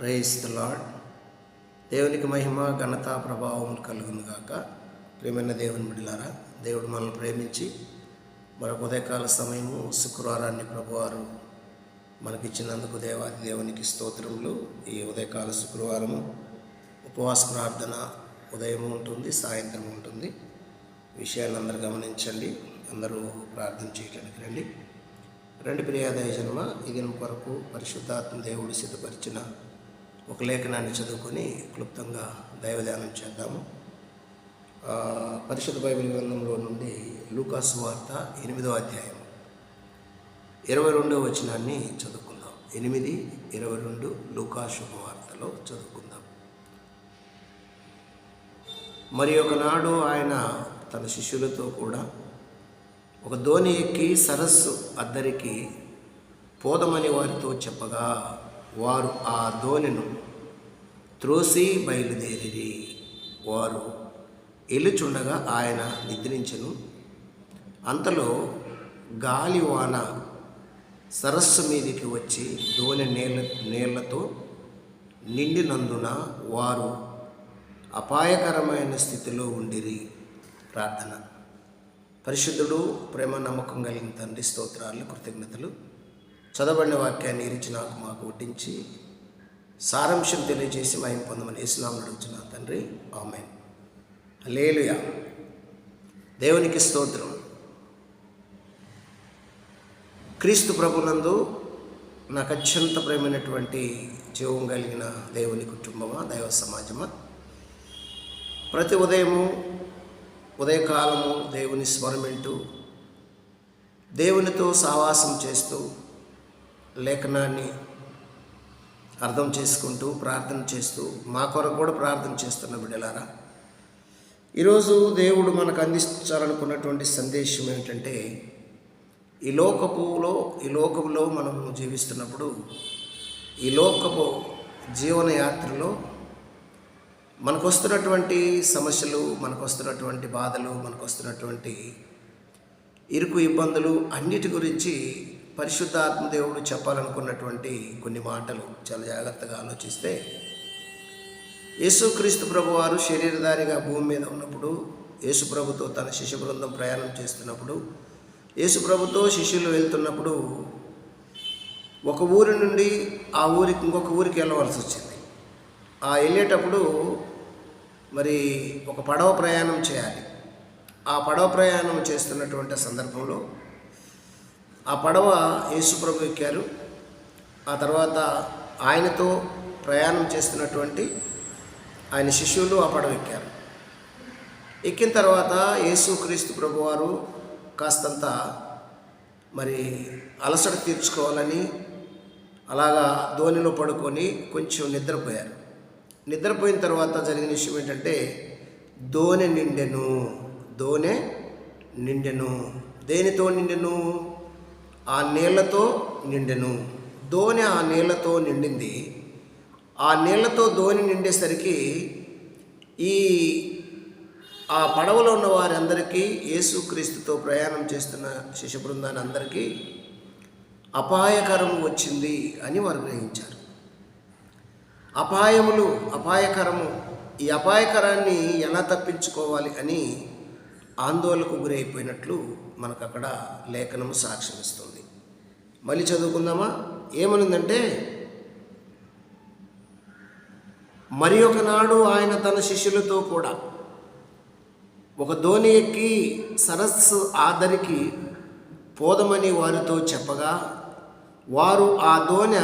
Praise the lord దేవునికి మహిమ ఘనత ప్రభావం కలుగును గాక. ప్రేమైన దేవుని బిడ్డలారా దేవుడు మనల్ని ప్రేమించి మరొక ఉదయకాల సమయము శుక్రవారాన్ని ప్రభువారు మనకిచ్చినందుకు దేవాది దేవునికి స్తోత్రములు. ఈ ఉదయకాల శుక్రవారము ఉపవాస ప్రార్థన ఉదయం ఉంటుంది సాయంత్రం ఉంటుంది. విషయాలు అందరూ గమనించండి అందరూ ప్రార్థన చేయడానికి రండి. రెండు ప్రియాదయ జన్మ ఇది కొరకు పరిశుద్ధాత్మ దేవుడు సిద్ధపరిచిన ఒక లేఖనాన్ని చదువుకొని క్లుప్తంగా దైవధ్యానం చేద్దాము. పరిషత్ పరిశుద్ధ బైబిల్ గ్రంథంలో నుండి లూకాసు వార్త ఎనిమిదో అధ్యాయం. ఇరవై రెండో వచనాన్ని చదువుకుందాం. ఎనిమిది ఇరవై రెండు లూకా శుభవార్తలో చదువుకుందాం. మరి ఒకనాడు ఆయన తన శిష్యులతో కూడా ఒక దోణి ఎక్కి సరస్సు అద్దరికి పోదమని వారితో చెప్పగా వారు ఆ దోణిను త్రోసి బయలుదేరిరి. వారు ఎలుచుండగా ఆయన నిద్రించెను. అంతలో గాలివాన సరస్సు మీదికి వచ్చి దోణి నీళ్ళ నీళ్ళతో నిండినందున వారు అపాయకరమైన స్థితిలో ఉండిరి. ప్రార్థన. పరిశుద్ధుడు ప్రేమ నమ్మకం కలిగిన తండ్రి స్తోత్రాలు కృతజ్ఞతలు. చదవబడిన వాక్యాన్ని ఇరిచి నాకు మాకు ఒట్టించి సారాంశం తెలియజేసి మయం పొందమని ఇస్లాం అడుగుతున్నా తండ్రి. ఆమె లేలుయా దేవునికి స్తోత్రం. క్రీస్తు ప్రభునందు నాకు అత్యంత ప్రేమైనటువంటి జీవం కలిగిన దేవుని కుటుంబమా దైవ సమాజమా? ప్రతి ఉదయము ఉదయకాలము దేవుని స్మరమింటూ దేవునితో సావాసం చేస్తూ లేఖనాన్ని అర్థం చేసుకుంటూ ప్రార్థన చేస్తూ మా కొరకు కూడా ప్రార్థన చేస్తున్న బిడ్డలారా ఈరోజు దేవుడు మనకు అందించాలనుకున్నటువంటి సందేశం ఏంటంటే ఈ లోకపులో ఈ లోకంలో మనం జీవిస్తున్నప్పుడు ఈ లోకపు జీవనయాత్రలో మనకు వస్తున్నటువంటి సమస్యలు మనకు వస్తున్నటువంటి బాధలు మనకు వస్తున్నటువంటి ఇరుకు ఇబ్బందులు అన్నిటి గురించి పరిశుద్ధాత్మ దేవుడు చెప్పాలనుకున్నటువంటి కొన్ని మాటలు చాలా జాగ్రత్తగా ఆలోచిస్తే యేసుక్రీస్తు ప్రభు వారు శరీరధారిగా భూమి మీద ఉన్నప్పుడు యేసు ప్రభుతో తన శిష్య బృందం ప్రయాణం చేస్తున్నప్పుడు యేసు ప్రభుతో శిష్యులు వెళ్తున్నప్పుడు ఒక ఊరి నుండి ఆ ఊరికి ఇంకొక ఊరికి వెళ్ళవలసి వచ్చింది. ఆ వెళ్ళేటప్పుడు మరి ఒక పడవ ప్రయాణం చేయాలి. ఆ పడవ ప్రయాణం చేస్తున్నటువంటి సందర్భంలో ఆ పడవ యేసుప్రభు ఎక్కారు. ఆ తర్వాత ఆయనతో ప్రయాణం చేస్తున్నటువంటి ఆయన శిష్యులు ఆ పడవ ఎక్కారు. ఎక్కిన తర్వాత యేసుక్రీస్తు ప్రభువారు కాస్తంత మరి అలసట తీర్చుకోవాలని అలాగా ధోనిలో పడుకొని కొంచెం నిద్రపోయారు. నిద్రపోయిన తర్వాత జరిగిన విషయం ఏంటంటే దోనె నిండెను దోనె నిండెను. దేనితో నిండెను? ఆ నీళ్ళతో నిండెను. ధోని ఆ నీళ్ళతో నిండింది. ఆ నీళ్ళతో దోణి నిండేసరికి ఈ ఆ పడవలో ఉన్న వారందరికీ యేసుక్రీస్తుతో ప్రయాణం చేస్తున్న శిష్య బృందాన్ని అందరికీ అపాయకరం వచ్చింది అని వారు గ్రహించారు. అపాయములు అపాయకరము ఈ అపాయకరాన్ని ఎలా తప్పించుకోవాలి అని ఆందోళనకు గురైపోయినట్లు మనకు అక్కడ లేఖనము సాక్ష్యమిస్తుంది. మళ్ళీ చదువుకుందామా? ఏమనుందంటే మరి ఒకనాడు ఆయన తన శిష్యులతో కూడా ఒక దోణి ఎక్కి సరస్సు ఆదరికి పోదమని వారితో చెప్పగా వారు ఆ దోణ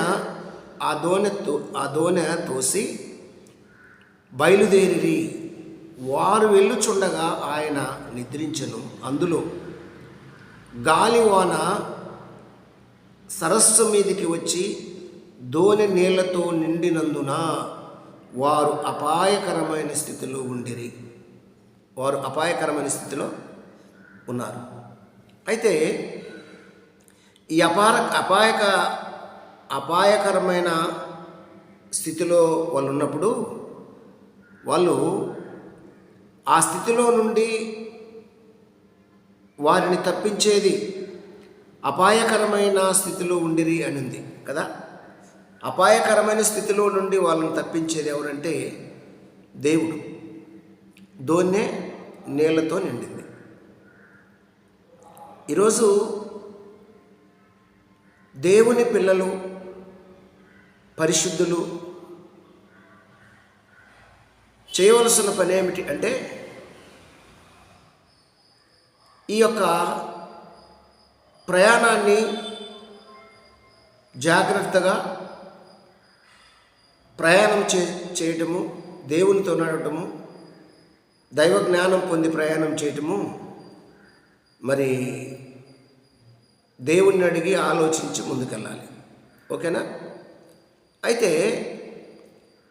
ఆ దోణె ఆ దోనె తోసి బయలుదేరి వారు వెళ్ళుచుండగా ఆయన నిద్రించను. అందులో గాలివాన సరస్సు మీదికి వచ్చి దోని నీళ్ళతో నిండినందున వారు అపాయకరమైన స్థితిలో ఉండిరి. వారు అపాయకరమైన స్థితిలో ఉన్నారు. అయితే ఈ అపార అపాయక అపాయకరమైన స్థితిలో వాళ్ళు ఉన్నప్పుడు వాళ్ళు ఆ స్థితిలో నుండి వారిని తప్పించేది అపాయకరమైన స్థితిలో ఉండిరి అని ఉంది కదా? అపాయకరమైన స్థితిలో నుండి వాళ్ళని తప్పించేది ఎవరంటే దేవుడు. దోన్నే నీళ్ళతో నిండింది. ఈరోజు దేవుని పిల్లలు పరిశుద్ధులు చేయవలసిన పని ఏమిటి అంటే ఈ యొక్క ప్రయాణాన్ని జాగ్రత్తగా ప్రయాణం చే చేయటము దేవునితో నడవటము దైవ జ్ఞానం పొంది ప్రయాణం చేయటము మరి దేవుణ్ణి అడిగి ఆలోచించి ముందుకెళ్ళాలి. ఓకేనా? అయితే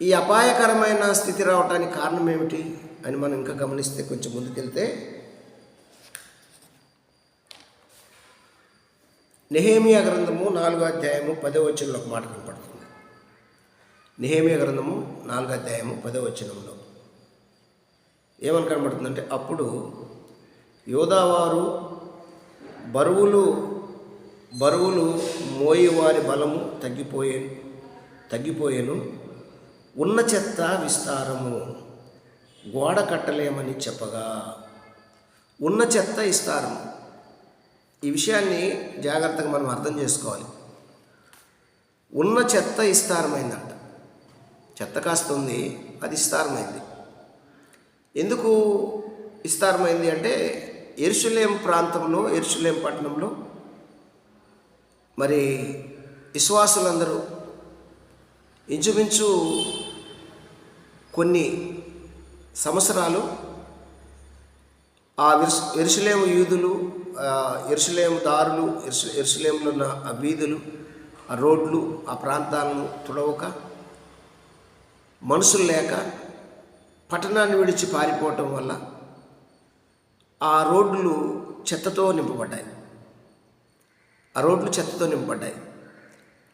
ఈ అపాయకరమైన స్థితి రావడానికి కారణం ఏమిటి అని మనం ఇంకా గమనిస్తే కొంచెం ముందుకెళ్తే నెహేమియా గ్రంథము నాలుగో అధ్యాయము పదో వచనంలో ఒక మాట కనపడుతుంది నెహేమియా గ్రంథము నాలుగో అధ్యాయము పదో వచనంలో ఏమని కనబడుతుందంటే అప్పుడు యోధావారు బరువులు బరువులు మోయేవారి బలము తగ్గిపోయే తగ్గిపోయేను. ఉన్న చెత్త విస్తారము గోడ కట్టలేమని చెప్పగా ఉన్న చెత్త విస్తారము. ఈ విషయాన్ని జాగ్రత్తగా మనం అర్థం చేసుకోవాలి. ఉన్న చెత్త ఇస్తారమైందంట చెత్త కాస్తుంది అది విస్తారమైంది. ఎందుకు విస్తారమైంది అంటే ఎరుషులేం ప్రాంతంలో ఎరుసలేం పట్టణంలో మరి విశ్వాసులందరూ ఇంచుమించు కొన్ని సంవత్సరాలు ఆ విరుష్ యూదులు ఆ ఎరుసలేము దారులు ఎరుసు ఉన్న ఆ వీధులు ఆ రోడ్లు ఆ ప్రాంతాలను తుడవక మనుషులు లేక పట్టణాన్ని విడిచి పారిపోవటం వల్ల ఆ రోడ్లు చెత్తతో నింపబడ్డాయి. ఆ రోడ్లు చెత్తతో నింపబడ్డాయి.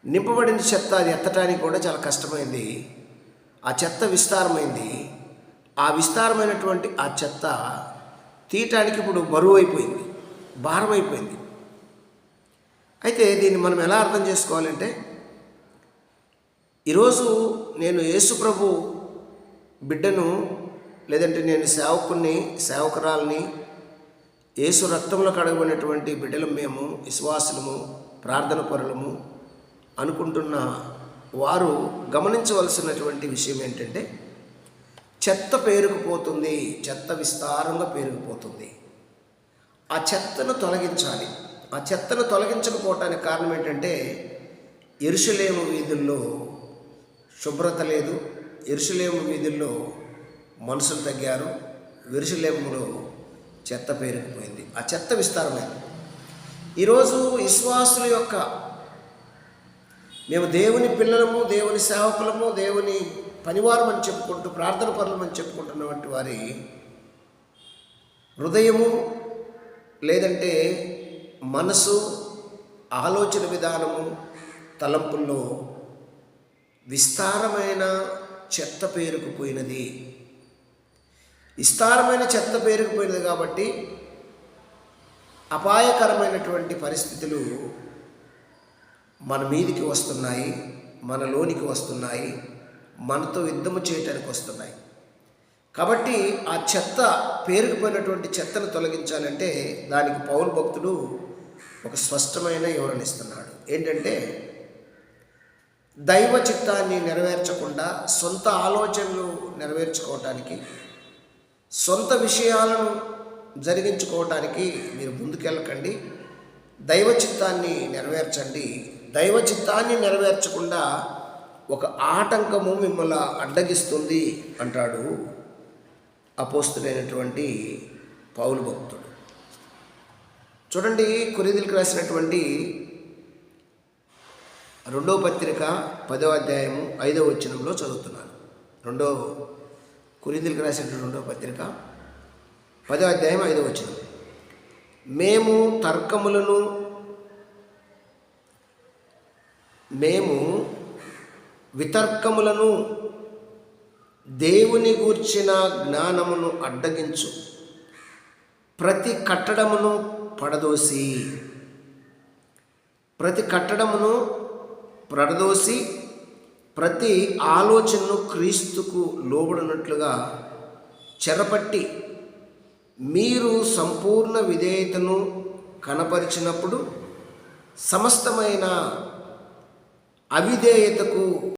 నింపబడిన చెత్త అది ఎత్తటానికి కూడా చాలా కష్టమైంది. ఆ చెత్త విస్తారమైంది. ఆ విస్తారమైనటువంటి ఆ చెత్త తీయటానికి ఇప్పుడు బరువు అయిపోయింది. భారం అయిపోయింది అయితే దీన్ని మనం ఎలా అర్థం చేసుకోవాలంటే ఈరోజు నేను యేసుప్రభు బిడ్డను లేదంటే నేను సేవకుని సేవకురాల్ని యేసు రక్తంలో కడగబడినటువంటి బిడ్డలు మేము విశ్వాసులము ప్రార్థన పరులము అనుకుంటున్న వారు గమనించవలసినటువంటి విషయం ఏంటంటే చెత్త పేరుకుపోతుంది చెత్త విస్తారంగా పేరుకుపోతుంది. ఆ చెత్తను తొలగించాలి. ఆ చెత్తను తొలగించకపోవటానికి కారణం ఏంటంటే ఎరుసలేము వీధుల్లో శుభ్రత లేదు. ఎరుసలేము వీధుల్లో మనుషులు తగ్గారు. ఎరుసలేములో చెత్త పేరుకుపోయింది. ఆ చెత్త విస్తారమైంది. ఈరోజు విశ్వాసుల యొక్క మేము దేవుని పిల్లలము దేవుని సేవకులము దేవుని పనివారం అని చెప్పుకుంటూ ప్రార్థన పనులమని చెప్పుకుంటున్నటువంటి వారి హృదయము లేదంటే మనసు ఆలోచన విధానము తలంపుల్లో విస్తారమైన చెత్త పేరుకుపోయినది విస్తారమైన చెత్త పేరుకుపోయినది కాబట్టి అపాయకరమైనటువంటి పరిస్థితులు మన మీదికి వస్తున్నాయి మనలోనికి వస్తున్నాయి మనతో యుద్ధము చేయటానికి వస్తున్నాయి. కాబట్టి ఆ చెత్త పేరుకుపోయినటువంటి చెత్తను తొలగించాలంటే దానికి పౌరు భక్తుడు ఒక స్పష్టమైన వివరణ ఇస్తున్నాడు. ఏంటంటే దైవ చిత్తాన్ని నెరవేర్చకుండా సొంత ఆలోచనలు నెరవేర్చుకోవటానికి సొంత విషయాలను జరిగించుకోవటానికి మీరు ముందుకెళ్ళకండి. దైవ చిత్తాన్ని నెరవేర్చండి. దైవ చిత్తాన్ని నెరవేర్చకుండా ఒక ఆటంకము మిమ్మల్ని అడ్డగిస్తుంది అంటాడు అపోస్తుడైనటువంటి పౌలు భక్తుడు. చూడండి కొరిదిలకు రాసినటువంటి రెండవ పత్రిక పదో అధ్యాయము ఐదవ వచనంలో చదువుతున్నాను. రెండో కురిందులకు రాసినటువంటి రెండవ పత్రిక పదో అధ్యాయం ఐదవ వచనం. మేము తర్కములను మేము వితర్కములను దేవుని గూర్చిన జ్ఞానమును అడ్డగించు. ప్రతి కట్టడమును పడదోసి. ప్రతి కట్టడమును పడదోసి ప్రతి ఆలోచనను క్రీస్తుకు లోబడినట్లుగా చెరపట్టి మీరు సంపూర్ణ విధేయతను కనపరిచినప్పుడు సమస్తమైన అవిధేయతకు